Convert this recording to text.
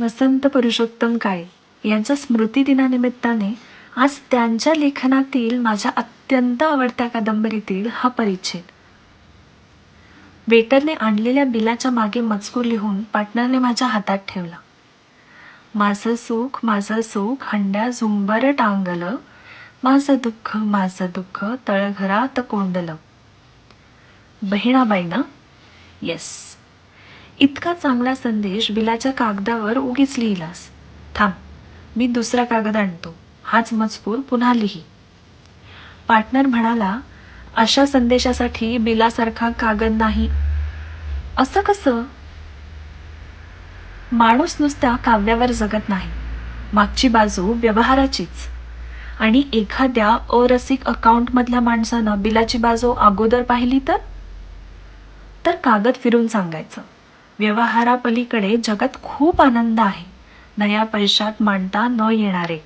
वसंत पुरुषोत्तम काळे यांच्या स्मृतिदिनानिमित्ताने आज त्यांच्या लेखनातील माझ्या अत्यंत आवडत्या कादंबरीतील हा परिच्छेद. वेटरने आणलेल्या बिलाच्या मागे मजकूर लिहून पार्टनरने माझ्या हातात ठेवला. माझं सुख माझं सुख हंड्या झुंबर टांगलं. माझं दुःख माझं दुःख तळघरात कोंडलं. बहिणाबाई ना येस इतका चांगला संदेश बिलाच्या कागदावर उगीच लिहिलास. थांब मी दुसरा कागद आणतो. हाच मजकूर पुन्हा लिही. पार्टनर म्हणाला अशा संदेशासाठी बिलासारखा कागद नाही. असं कसं? माणूस नुसत्या काव्यावर जगत नाही. मागची बाजू व्यवहाराचीच. आणि एखाद्या अरसिक अकाउंटमधल्या माणसानं बिलाची बाजू अगोदर पाहिली तर? तर कागद फिरून सांगायचं. व्यवहारापलीकडे जगात खूप आनंद आहे. नया पैशात मांडता न येणारे.